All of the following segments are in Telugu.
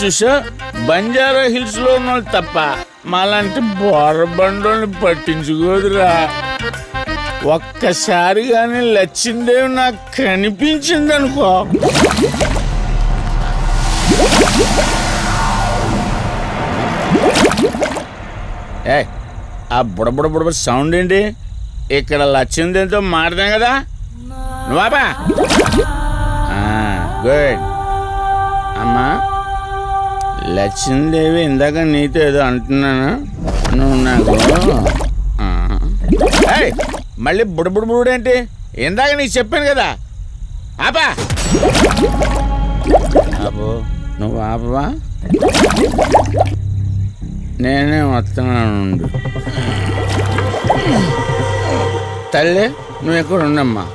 చూసా? బంజారా హిల్స్లో ఉన్న వాళ్ళు తప్ప మాలాంటి బోరబండోని పట్టించుకోదురా. ఒక్కసారి కానీ లచ్చిందేవి నాకు కనిపించింది అనుకో ఏ ఆ బుడబుడ బుడబుడ సౌండ్ ఏంటి? ఇక్కడ లచ్చిందేంతో మారదాం కదా. నువ్వాబా గుడ్. అమ్మా. లక్ష్మీదేవి ఇందాక నీతో ఏదో అంటున్నాను? నువ్వు నాకు మళ్ళీ బుడబుడు బుడు ఏంటి? ఇందాక నీకు చెప్పాను కదా. ఆపా. అబ్బో నువ్వు ఆపవా? నేనే వస్తున్నాను తల్లి నువ్వు ఎక్కడ ఉండమ్మా.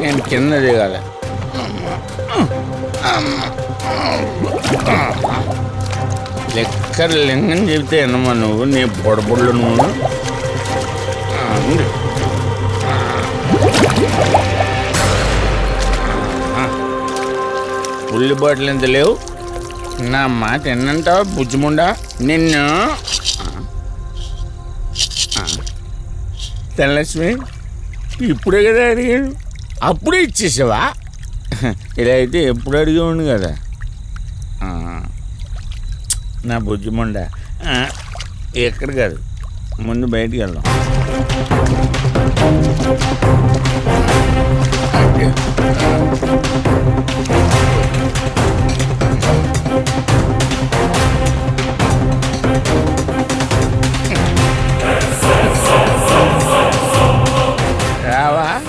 నేను కింద దిగాలి. లెక్కర్ లింగం చెబితే ఎన్నమ్మా నువ్వు? నీ బొడబొడ్లు నువ్వు? ఆ, ఉల్లి బాటిల్ ఎంత లేవు? నా మాట ఎన్నంటావా బుజ్జిముండా? నిన్ను. ధనలక్ష్మి ఇప్పుడే కదా అడిగాడు అప్పుడే ఇచ్చేసావా? ఇలా అయితే ఎప్పుడు అడిగేవాడిని కదా. నా బుజ్జిముండ ఎక్కడ కాదు. ముందు బయటికి వెళ్దాం. రావా?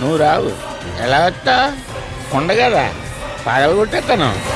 నువ్వు రావు. ఎలా వస్తా కొండ కదా. పడగొట్టేస్తాను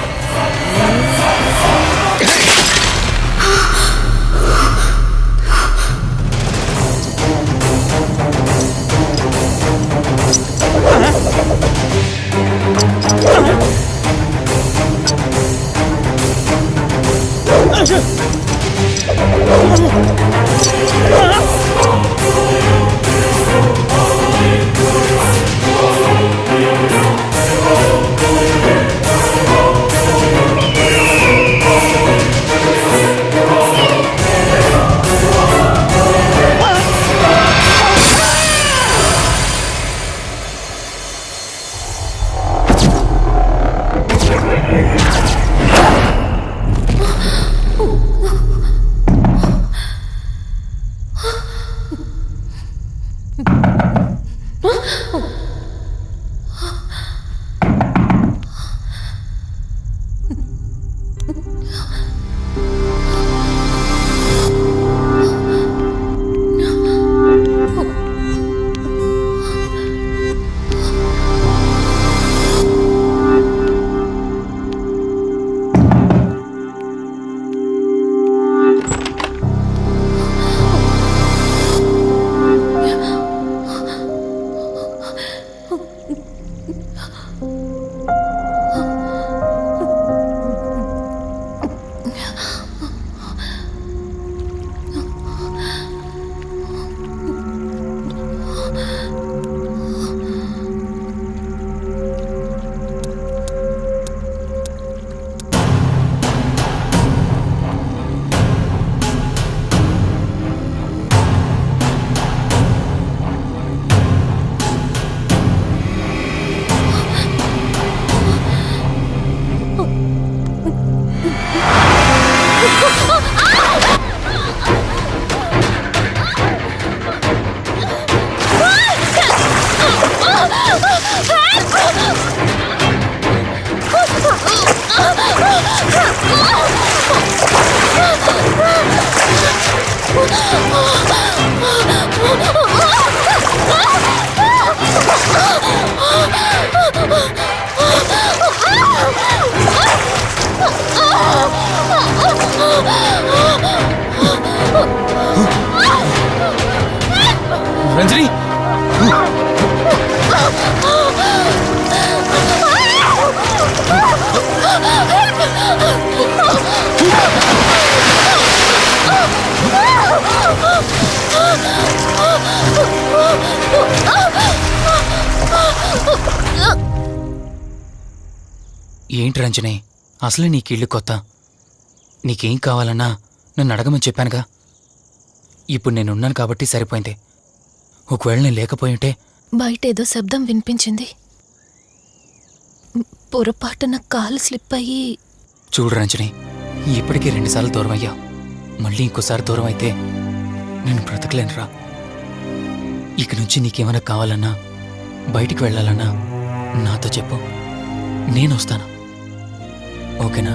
రంజని? ఏంటి రంజని? అసలే నీకు ఇల్లు కొత్త. నీకేం కావాలన్నా నన్ను అడగమని చెప్పానుగా. ఇప్పుడు నేనున్నాను కాబట్టి సరిపోయింది. ఒకవేళ నేను లేకపోయి ఉంటే బయట ఏదో శబ్దం వినిపించింది. పొరపాటున కాలు స్లిప్ అయ్యి చూడు రంజని ఇప్పటికే రెండుసార్లు దూరం అయ్యా మళ్ళీ ఇంకోసారి దూరం అయితే నేను బ్రతకలేనురా. ఇక నుంచి నీకేమైనా కావాలన్నా బయటికి వెళ్ళాలన్నా నాతో చెప్పు. నేను వస్తాను. ఓకేనా?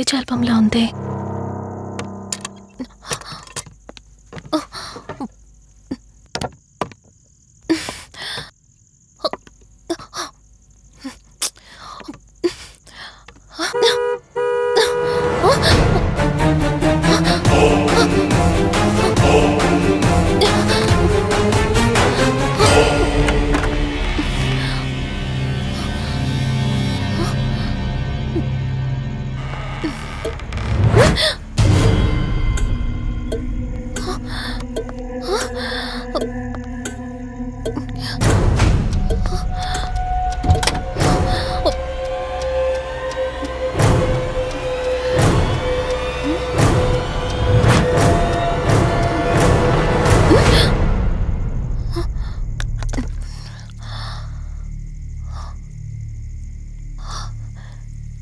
మ్యారేజ్ ఆల్బంలా ఉంది.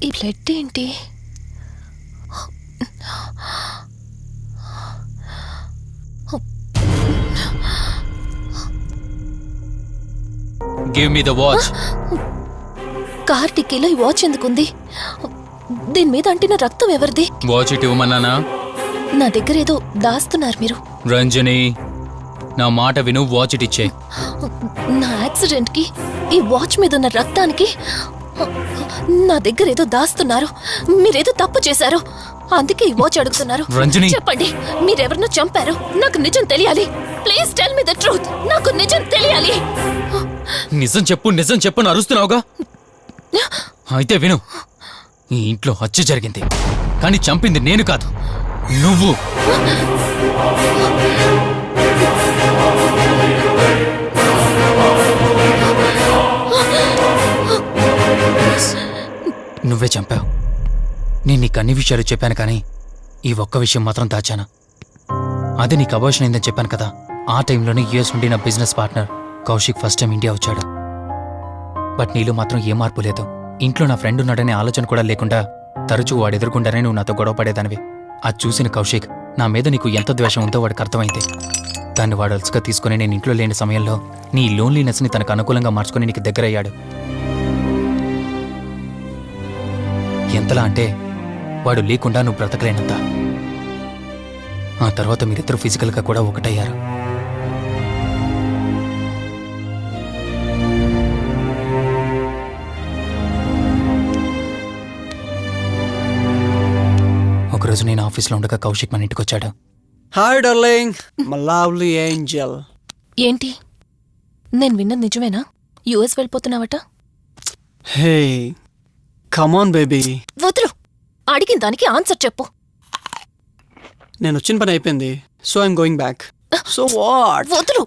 ఈ బ్లడ్ ఏంటి? Give me the watch car టిక్కీలో ఈ వాచ్ ఎందుకుంది? దీని మీద అంటిన రక్తం ఎవరిది? వాచ్ ఇటు ఇవ్వమన్నానా నా? దగ్గర ఏదో దాస్తున్నారు మీరు. రంజని నా మాట విను వాచ్ ఇటు ఇచ్చే. నా యాక్సిడెంట్కి ఈ వాచ్ మీద ఉన్న రక్తానికి నా దగ్గర ఏదో దాస్తున్నారు. మీరేదో తప్పు చేశారు. అందుకే ఈ వాచ్ అడుగుతున్నారు. రంజని. చెప్పండి మీరెవరినో చంపారు? నాకు నిజం తెలియాలి. Please tell me the truth. నాకు నిజం తెలియాలి. నిజం చెప్పు నిజం చెప్పు అరుస్తున్నావుగా? అయితే విను. ఈ ఇంట్లో హత్య జరిగింది. కానీ చంపింది నేను కాదు. నువ్వు. నువ్వే చంపావు. నేను నీకు అన్ని విషయాలు చెప్పాను కానీ ఈ ఒక్క విషయం మాత్రం దాచాను. అది నీకు అబోషన్ అయిందని చెప్పాను కదా ఆ టైంలోనే యుఎస్ నుండి నా business partner Kaushik first time India వచ్చాడు. బట్ నీలో మాత్రం ఏ మార్పు లేదు. ఇంట్లో నా ఫ్రెండ్ ఉన్నాడనే ఆలోచన కూడా లేకుండా తరచూ వాడు ఎదుర్కొండానే నువ్వు నాతో గొడవ పడేదానివి. అది చూసిన కౌశిక్ నా మీద నీకు ఎంత ద్వేషం ఉందో వాడికి అర్థమైంది. దాన్ని వాడు అలసుగా తీసుకుని నేను ఇంట్లో లేని సమయంలో నీ లోన్లీనెస్ని తనకు అనుకూలంగా మార్చుకుని నీకు దగ్గరయ్యాడు. ఎంతలా అంటే వాడు లేకుండా నువ్వు బ్రతకలేనంత. ఆ తర్వాత మీరిద్దరు ఫిజికల్గా కూడా ఒకటయ్యారు. ఒకరోజు నేను ఆఫీస్లో ఉండగా కౌశిక్ మన ఇంటికి వచ్చాడు hi darling my lovely angel. ఏంటి? నేను విన్నది నిజమేనా? US వెళ్ళిపోతున్నావట? Hey come on baby. అడిగిన దానికి ఆన్సర్ చెప్పు. నేను వచ్చిన పని అయిపోయింది. So I'm going back. So what? వదులు.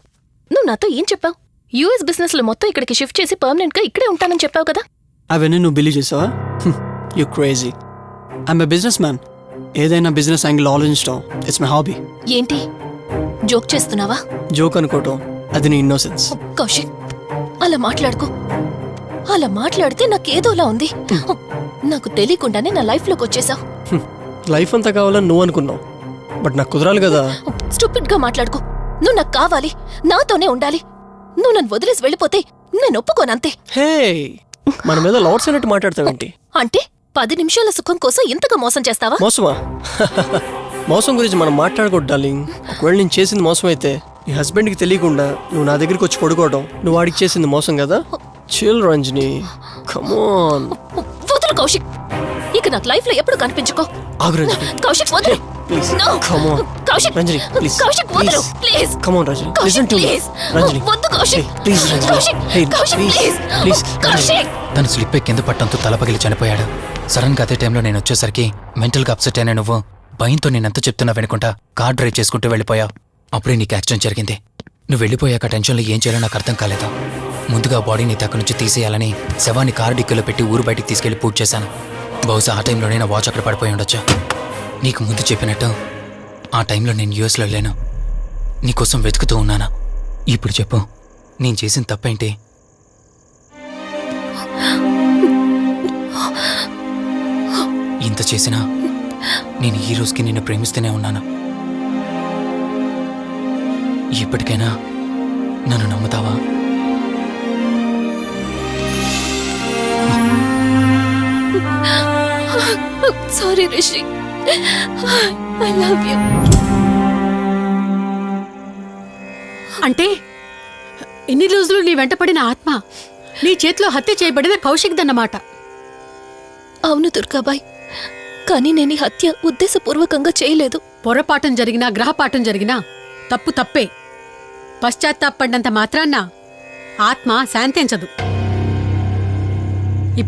నువ్వు నాతో ఏం చెప్పావు? యుఎస్ బిజినెస్లో మొత్తం ఇక్కడికి షిఫ్ట్ చేసి పర్మనెంట్గా ఇక్కడే ఉంటానని చెప్పావు కదా? అవన్నీ నువ్వు బిలీవ్ చేసావా? You crazy I'm a business man ఏదైనా బిజినెస్ యాంగిల్ ఆలోచించడం ఇట్స్ మై హాబీ ఏంటి? జోక్ చేస్తున్నావా? జోక్ అనుకోవటం అది నీ ఇన్నోసెన్స్ కౌశిక్ అలా మాట్లాడుకో. అలా మాట్లాడితే నాకేదోలా ఉంది. నాకు తెలియకుండానే నా లైఫ్లోకి వచ్చేసావు. లైఫ్ అంతా కావాలని నువ్వు అనుకున్నావు. బట్ నాకు కుదరాలి కదా. స్టూపిడ్గా మాట్లాడుకో. నువ్వు నాకు కావాలి. నాతోనే ఉండాలి. నువ్వు నన్ను వదిలేసి వెళ్ళిపోతే నేను ఒప్పుకోనంతే హే! మన మీద లవర్స్ అయినట్టు మాట్లాడతావేంటి అంటే పది నిమిషాల సుఖం కోసం ఇంతగా మోసం చేస్తావా? మోసమా? మోసం గురించి మనం మాట్లాడకూడదు డార్లింగ్. ఒకవేళ నేను చేసింది మోసం అయితే నీ హస్బెండ్కి తెలియకుండా నువ్వు నా దగ్గరికి వచ్చి పడుకోవడం నువ్వు వాడికి చేసింది మోసం కదా? చిల్ రంజని. కమోన్ వదులు కౌశిక్. ఇక నాకు లైఫ్లో ఎప్పుడు కనిపించుకో. ఆగు రంజని. కౌశిక్ వదులు. Please No. Come on Kaushik Ranjani please Kaushik వదులు. Please come on Ranjani. Listen to me. Ranjani. వద్దు, Kaushik. Please Ranjani. Kaushik, hey Kaushik, please. Please Kaushik. తను స్లిప్ అయి కింద పట్టంతో తల పగిలి చనిపోయాడు. సడన్గా అదే టైంలో నేను వచ్చేసరికి మెంటల్గా అప్సెట్ అయినా నువ్వు. భయంతో నేనెంత చెప్తున్నా వెనుకుంటా కార్ డ్రైవ్ చేసుకుంటూ వెళ్ళిపోయావు. అప్పుడే నీకు యాక్సిడెంట్ జరిగింది. నువ్వు వెళ్ళిపోయాక టెన్షన్లో ఏం చేయాలో నాకు అర్థం కాలేదు. ముందుగా బాడీని తక్క నుంచి తీసేయాలని శవాన్ని కారు డిక్కీలో పెట్టి ఊరు బయటికి తీసుకెళ్ళి పూజ చేశాను. బహుశా ఆ టైంలోనే నా వాచ్ అక్కడ పడిపోయి ఉండొచ్చు. నీకు ముందు చెప్పినట్టు ఆ టైంలో నేను యూఎస్లో లేను. నీకోసం వెతుకుతూ ఉన్నానా. ఇప్పుడు చెప్పు నేను చేసిన తప్పేంటి? ఇంత చేసినా నేను ఈ రోజుకి నిన్ను ప్రేమిస్తూనే ఉన్నాను. ఇప్పటికైనా నన్ను నమ్ముతావా? Sorry Rishi. I love you అంటే ఇన్ని రోజులు నీ వెంటపడిన ఆత్మ నీ చేతిలో హత్య చేయబడిన కౌశిక్ దన్నమాట అవును దుర్గాబాయ్. కానీ నేను ఈ హత్య ఉద్దేశపూర్వకంగా చేయలేదు. పొరపాఠం జరిగినా గ్రహపాఠం జరిగినా తప్పు తప్పే. పశ్చాత్తాపడినంత మాత్రాన్న ఆత్మ శాంతించదు.